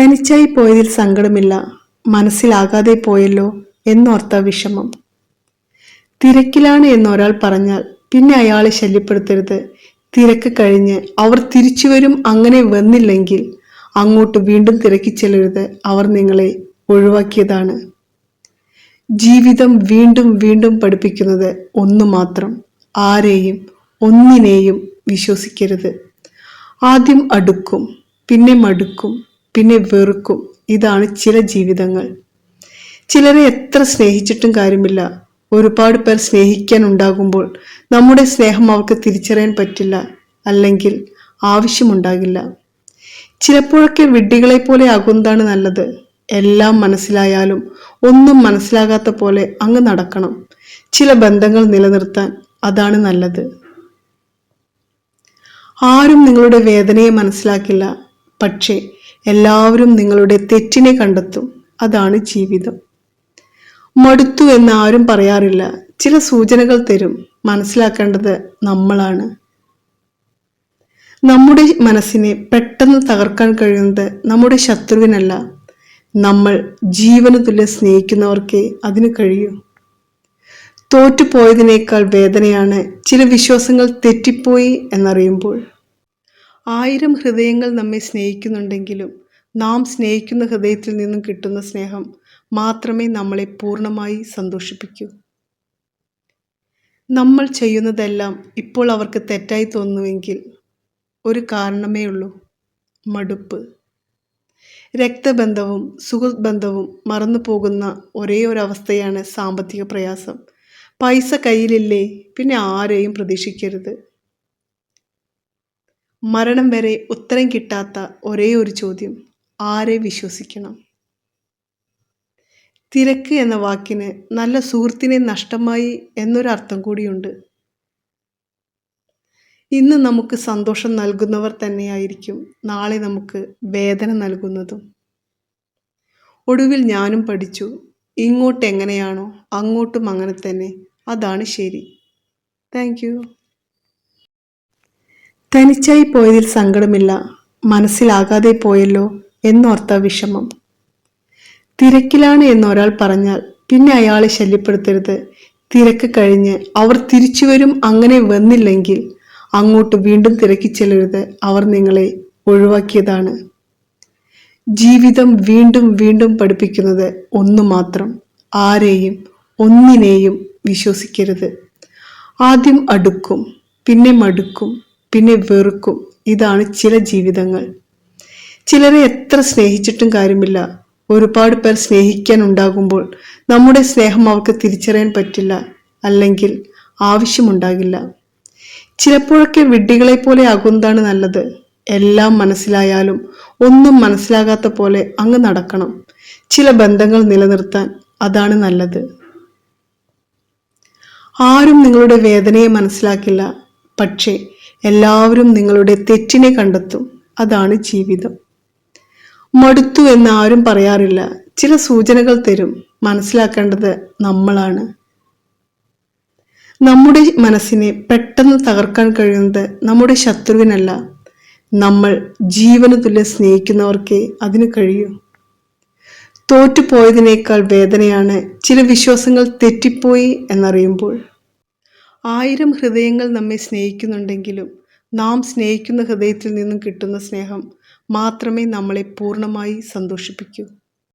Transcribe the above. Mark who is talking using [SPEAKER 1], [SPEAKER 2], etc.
[SPEAKER 1] തനിച്ചായി പോയതിൽ സങ്കടമില്ല. മനസ്സിലാകാതെ പോയല്ലോ എന്നോർത്ത വിഷമം. തിരക്കിലാണ് എന്നൊരാൾ പറഞ്ഞാൽ പിന്നെ അയാളെ ശല്യപ്പെടുത്തരുത്. തിരക്ക് കഴിഞ്ഞ് അവർ തിരിച്ചു വരും അങ്ങനെ വന്നില്ലെങ്കിൽ അങ്ങോട്ട് വീണ്ടും തിരക്കി ചെല്ലരുത്. അവർ നിങ്ങളെ ഒഴിവാക്കിയതാണ്. ജീവിതം വീണ്ടും വീണ്ടും പഠിപ്പിക്കുന്നത് ഒന്നു മാത്രം. ആരെയും ഒന്നിനെയും വിശ്വസിക്കരുത്. ആദ്യം അടുക്കും പിന്നെ മടുക്കും. പിന്നെ വെറുക്കും. ഇതാണ് ചില ജീവിതങ്ങൾ. ചിലരെ എത്ര സ്നേഹിച്ചിട്ടും കാര്യമില്ല. ഒരുപാട് പേർ സ്നേഹിക്കാൻ ഉണ്ടാകുമ്പോൾ നമ്മുടെ സ്നേഹം അവർക്ക് തിരിച്ചറിയാൻ പറ്റില്ല അല്ലെങ്കിൽ ആവശ്യമുണ്ടാകില്ല. ചിലപ്പോഴൊക്കെ വിഡ്ഢികളെ പോലെ ആകുന്നതാണ് നല്ലത്. എല്ലാം മനസ്സിലായാലും ഒന്നും മനസ്സിലാകാത്ത പോലെ അങ്ങ് നടക്കണം. ചില ബന്ധങ്ങൾ നിലനിർത്താൻ അതാണ് നല്ലത്. ആരും നിങ്ങളുടെ വേദനയെ മനസ്സിലാക്കില്ല. പക്ഷേ എല്ലാവരും നിങ്ങളുടെ തെറ്റിനെ കണ്ടെത്തും. അതാണ് ജീവിതം. മടുത്തു എന്ന് ആരും പറയാറില്ല. ചില സൂചനകൾ തരും. മനസ്സിലാക്കേണ്ടത് നമ്മളാണ്. നമ്മുടെ മനസ്സിനെ പെട്ടെന്ന് തകർക്കാൻ കഴിയുന്നത് നമ്മുടെ ശത്രുവിനല്ല. നമ്മൾ ജീവന് തുല്യം സ്നേഹിക്കുന്നവർക്കേ അതിന് കഴിയൂ. തോറ്റുപോയതിനേക്കാൾ വേദനയാണ് ചില വിശ്വാസങ്ങൾ തെറ്റിപ്പോയി എന്നറിയുമ്പോൾ. ആയിരം ഹൃദയങ്ങൾ നമ്മെ സ്നേഹിക്കുന്നുണ്ടെങ്കിലും നാം സ്നേഹിക്കുന്ന ഹൃദയത്തിൽ നിന്നും കിട്ടുന്ന സ്നേഹം മാത്രമേ നമ്മളെ പൂർണമായി സന്തോഷിപ്പിക്കൂ. നമ്മൾ ചെയ്യുന്നതെല്ലാം ഇപ്പോൾ അവർക്ക് തെറ്റായി തോന്നുവെങ്കിൽ ഒരു കാരണമേ ഉള്ളൂ മടുപ്പ്. രക്തബന്ധവും സുഖബന്ധവും മറന്നു പോകുന്ന ഒരേ ഒരു അവസ്ഥയാണ് സാമ്പത്തിക പ്രയാസം. പൈസ കയ്യിലില്ലേ പിന്നെ ആരെയും പ്രതീക്ഷിക്കരുത്. മരണം വരെ ഉത്തരം കിട്ടാത്ത ഒരേ ഒരു ചോദ്യം ആരെ വിശ്വസിക്കണം? തിരക്ക് എന്ന വാക്കിന് നല്ല സുഹൃത്തിനെ നഷ്ടമായി എന്നൊരർത്ഥം കൂടിയുണ്ട്. ഇന്ന് നമുക്ക് സന്തോഷം നൽകുന്നവർ തന്നെയായിരിക്കും നാളെ നമുക്ക് വേദന നൽകുന്നതും. ഒടുവിൽ ഞാനും പഠിച്ചു ഇങ്ങോട്ട് എങ്ങനെയാണോ അങ്ങോട്ടും അങ്ങനെ തന്നെ അതാണ് ശരി. താങ്ക് തനിച്ചായി പോയതിൽ സങ്കടമില്ല. മനസ്സിലാകാതെ പോയല്ലോ എന്നോർത്ത വിഷമം. തിരക്കിലാണ് എന്നൊരാൾ പറഞ്ഞാൽ പിന്നെ അയാളെ ശല്യപ്പെടുത്തരുത്. തിരക്ക് കഴിഞ്ഞ് അവർ തിരിച്ചു വരും അങ്ങനെ വന്നില്ലെങ്കിൽ അങ്ങോട്ട് വീണ്ടും തിരക്കി ചെല്ലരുത്. അവർ നിങ്ങളെ ഒഴിവാക്കിയതാണ്. ജീവിതം വീണ്ടും വീണ്ടും പഠിപ്പിക്കുന്നത് ഒന്നു മാത്രം. ആരെയും ഒന്നിനെയും വിശ്വസിക്കരുത്. ആദ്യം അടുക്കും പിന്നെ മടുക്കും. പിന്നെ വെറുക്കും. ഇതാണ് ചില ജീവിതങ്ങൾ. ചിലരെ എത്ര സ്നേഹിച്ചിട്ടും കാര്യമില്ല. ഒരുപാട് പേർ സ്നേഹിക്കാൻ ഉണ്ടാകുമ്പോൾ നമ്മുടെ സ്നേഹം അവർക്ക് തിരിച്ചറിയാൻ പറ്റില്ല അല്ലെങ്കിൽ ആവശ്യമുണ്ടാകില്ല. ചിലപ്പോഴൊക്കെ വിഡ്ഢികളെ പോലെ ആകുന്നതാണ് നല്ലത്. എല്ലാം മനസ്സിലായാലും ഒന്നും മനസ്സിലാകാത്ത പോലെ അങ്ങ് നടക്കണം. ചില ബന്ധങ്ങൾ നിലനിർത്താൻ അതാണ് നല്ലത്. ആരും നിങ്ങളുടെ വേദനയെ മനസ്സിലാക്കില്ല. പക്ഷേ എല്ലാവരും നിങ്ങളുടെ തെറ്റിനെ കണ്ടെത്തും. അതാണ് ജീവിതം. മടുത്തു എന്ന് ആരും പറയാറില്ല. ചില സൂചനകൾ തരും. മനസ്സിലാക്കേണ്ടത് നമ്മളാണ്. നമ്മുടെ മനസ്സിനെ പെട്ടെന്ന് തകർക്കാൻ കഴിയുന്നത് നമ്മുടെ ശത്രുവിനല്ല. നമ്മൾ ജീവന് തുല്യം സ്നേഹിക്കുന്നവർക്കേ അതിന് കഴിയൂ. തോറ്റുപോയതിനേക്കാൾ വേദനയാണ് ചില വിശ്വാസങ്ങൾ തെറ്റിപ്പോയി എന്നറിയുമ്പോൾ. ആയിരം ഹൃദയങ്ങൾ നമ്മെ സ്നേഹിക്കുന്നുണ്ടെങ്കിലും നാം സ്നേഹിക്കുന്ന ഹൃദയത്തിൽ നിന്നും കിട്ടുന്ന സ്നേഹം മാത്രമേ നമ്മളെ പൂർണമായി സന്തോഷിപ്പിക്കൂ.